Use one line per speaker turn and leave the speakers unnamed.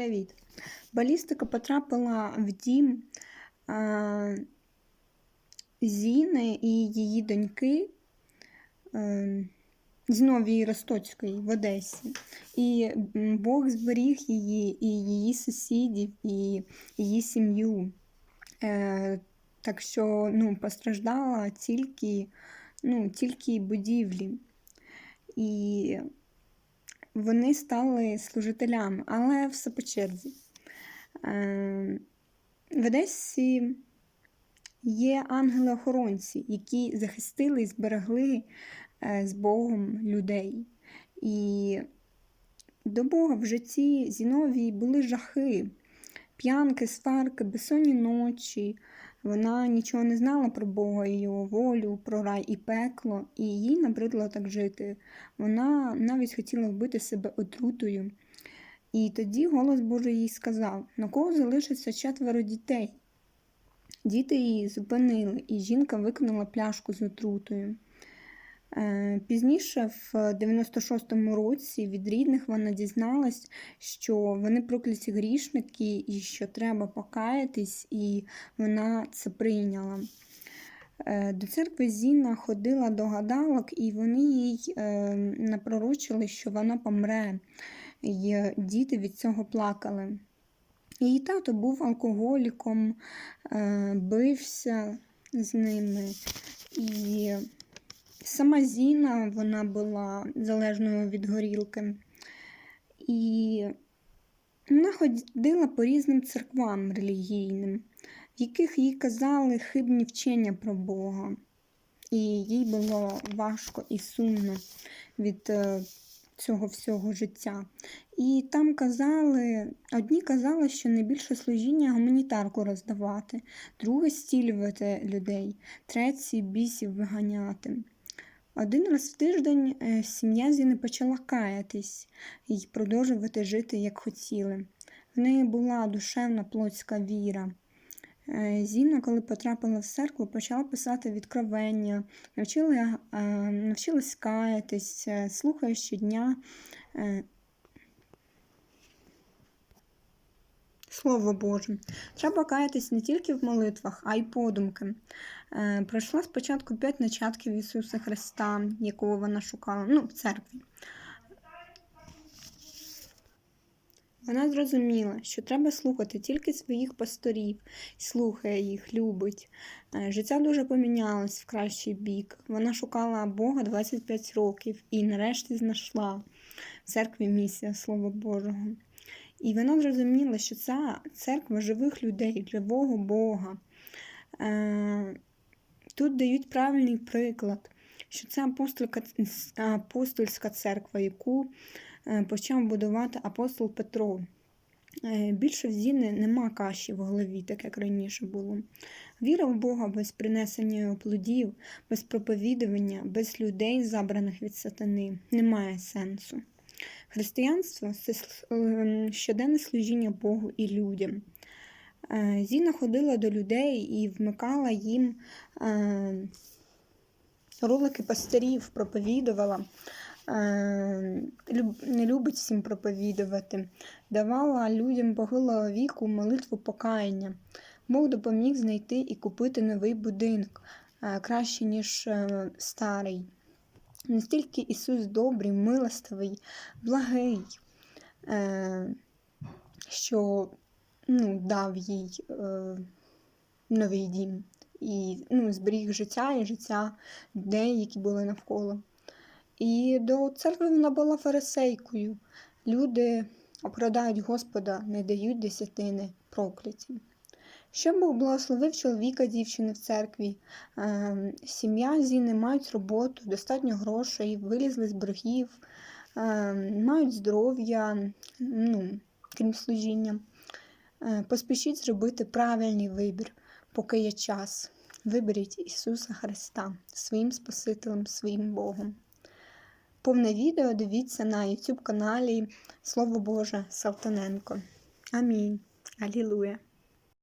Привіт! Балістика потрапила в дім а, Зіни і її доньки е, Зіновії Ростоцької в Одесі. І Бог зберіг її, і її сусідів, і її сім'ю. Е, так що ну, постраждала тільки, ну, тільки будівлі. І вони стали служителями, але все по черзі. Е, В Одесі є ангели-охоронці, які захистили і зберегли е, з Богом людей. І до Бога в житті Зіновії були жахи, п'янки, сварки, безсонні ночі. Вона нічого не знала про Бога і його волю, про рай і пекло, і їй набридло так жити. Вона навіть хотіла вбити себе отрутою. І тоді голос Божий їй сказав: на кого залишиться четверо дітей. Діти її зупинили, і жінка викинула пляшку з отрутою. Е, Пізніше, в 96-му році, від рідних вона дізналась, що вони прокляті грішники і що треба покаятись, і вона це прийняла. Е, До церкви Зіна ходила до гадалок, і вони їй е, напророчили, що вона помре. І діти від цього плакали. Її тато був алкоголіком, бився з ними. І сама Зіна вона була залежною від горілки. І вона ходила по різним церквам релігійним, в яких їй казали хибні вчення про Бога. І їй було важко і сумно від е, цього всього життя. І там казали, одні казали, що найбільше служіння гуманітарку роздавати, друге стілювати людей, треті бісів виганяти. Один раз в тиждень е, сім'я Зіни почала каятись і продовжувати жити, як хотіли. В неї була душевна плотська віра. Е, Зіна, коли потрапила в церкву, почала писати відкровення, навчила, е, навчилась каятись, слухаючи слухає щодня е, Слово Боже. Треба каятись не тільки в молитвах, а й подумки. Е, Пройшла спочатку п'ять начатків Ісуса Христа, якого вона шукала, ну, в церкві. Вона зрозуміла, що треба слухати тільки своїх пасторів, слухає їх, любить. Е, Життя дуже помінялось в кращий бік. Вона шукала Бога 25 років і нарешті знайшла в церкві місія Слова Божого. І вона зрозуміла, що ця церква живих людей, живого Бога. Е, Тут дають правильний приклад, що це апостольська церква, яку е, почав будувати апостол Петро. Е, Більше в Зіни нема каші в голові, так як раніше було. Віра в Бога без принесення плодів, без проповідування, без людей, забраних від сатани, немає сенсу. Християнство це е, щоденне служіння Богу і людям. Е, Зіна ходила до людей і вмикала їм е, ролики пастирів, проповідувала. Не любить всім проповідувати, давала людям похилого віку молитву покаяння. Бог допоміг знайти і купити новий будинок краще, ніж старий. Настільки Ісус добрий, милостивий, благий, що ну, дав їй е, новий дім і ну, зберіг життя і життя людей, які були навколо. І до церкви вона була фарисейкою. Люди опродають Господа, не дають десятини прокляті. Щоб Бог благословив чоловіка, дівчини в церкві, е, сім'я Зіни мають роботу, достатньо грошей, вилізли з боргів, е, мають здоров'я, ну, крім служіння. Е, поспішіть зробити правильний вибір, поки є час. Виберіть Ісуса Христа своїм Спасителем, своїм Богом. Повне відео дивіться на YouTube каналі Слово Боже Салтаненко. Амінь. Алілуя!